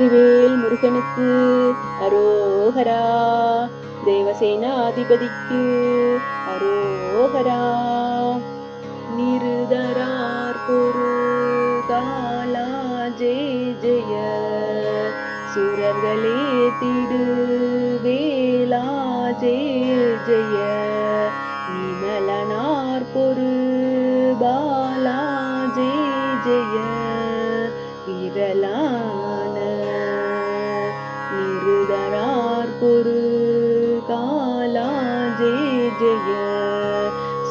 வெற்றிவேல் முருகனுக்கு அரோகரா. தேவசேனாதிபதிக்கு அரோகரா. நிருதரார் பொரு காலா ஜெய ஜெய. சுரர்களே திடு. வேலா ஜெய ஜெய. நிமலனார் பொரு பாலா ஜெய ஜெய. விரலா. ஜெய.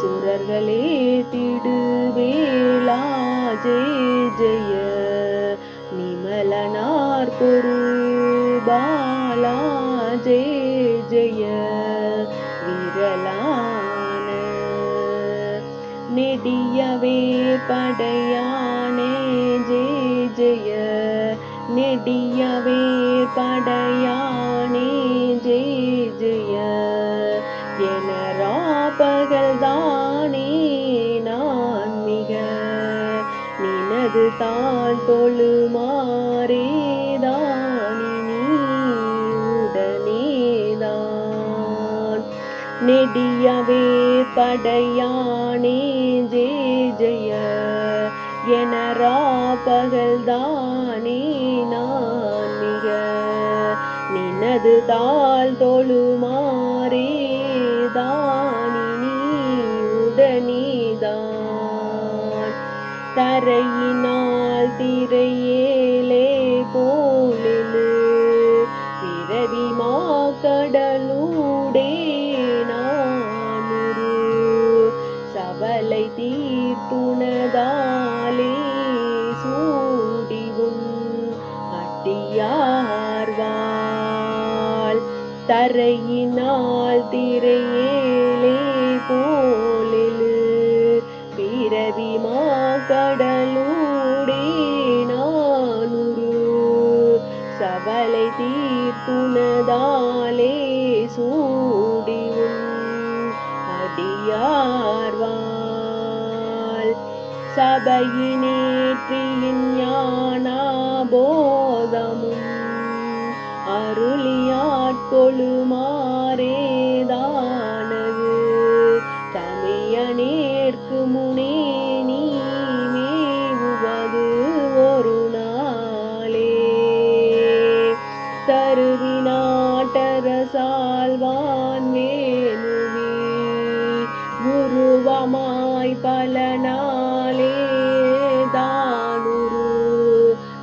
சுரர்களே திடுவேலா ஜெய ஜெய. நிமலனார் பொரு பாலா. ஜெய ஜெய. விரலான. நெடியவே படையானே. ஜெய ஜெய. நெடியவே படையானே. ஜெய ஜெய. அது தான் தொழுமாறே தானினி உடனேதான். நெடியவே படையானே ஜே ஜெய. எனரா பகல்தானே நான் மிக. நினது தாள் தொழுமாறே தரையினால் திரையேலே போலிலு. பிறவிமா கடலூடே நானுரு சவலை தீர்த்துணதாலே சூடிவும் அட்டியார்வாள் தரையினால் திரையேலே பிறவி நானுரு சபலை தீர்த்துணதாலே சூடியும் அடியார்வாள் சபையினேற்றியின் ஞானாபோதமும் அருளியாட்கொழுமா குருவமாய் தானுரு.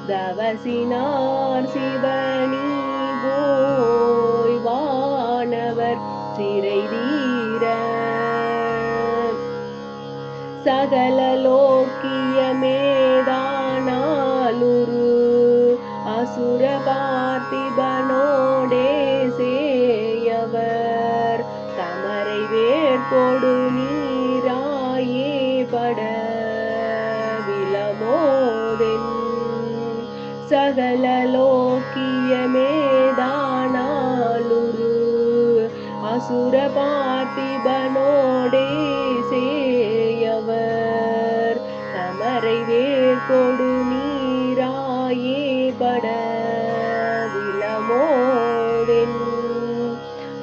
தவசினார் சிவனி போய்வானவர் சிறை தீர. சகல லோக்கியமேதானாலுரு அசுர பார்த்திபனோடே சேயவர். தமரை வேர்கொடு நீ சுரபார்த்திபனோடே சேயவர். தமரை வேர்கொடு நீராயே பட விலமோதென்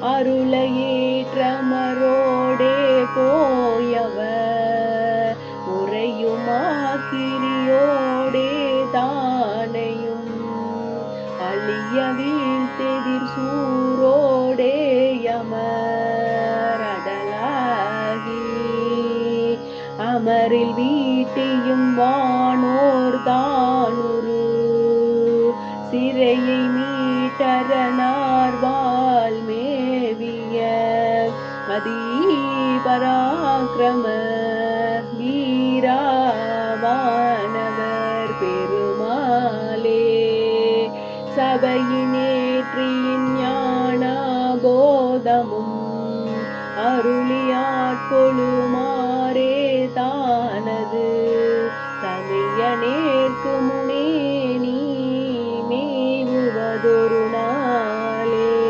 அருளையேற்றமரோடே போயவர். உறையுமா கிரியோடே தானையும் அழிய வீழ்த்தெதிர் சூரோடே யமர். அமரில் வீட்டியும் வானோர் தானுரு. சிறையை மீட்டரனார் வாழ் மேவிய மதீபராக்கிரம வீராவானவர் பெருமாளே. சபையினேற்றியின் ஞான போதமும் அருளியாட்கொழுமா சமய நேர்க்கு முனே நீ மேவுவதொரு நாளே.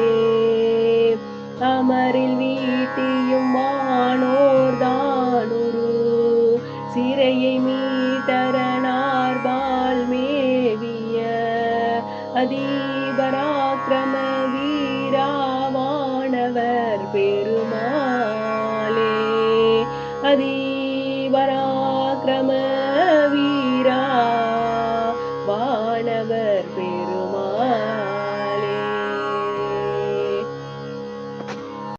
அமரில் வீட்டியும் வானோர் தானுரு சிறையை மீட்டரனார் பால் மேவிய அதிபராக்கிரம வீராவானவர் பெருமாளே. அதிபராக்கிரம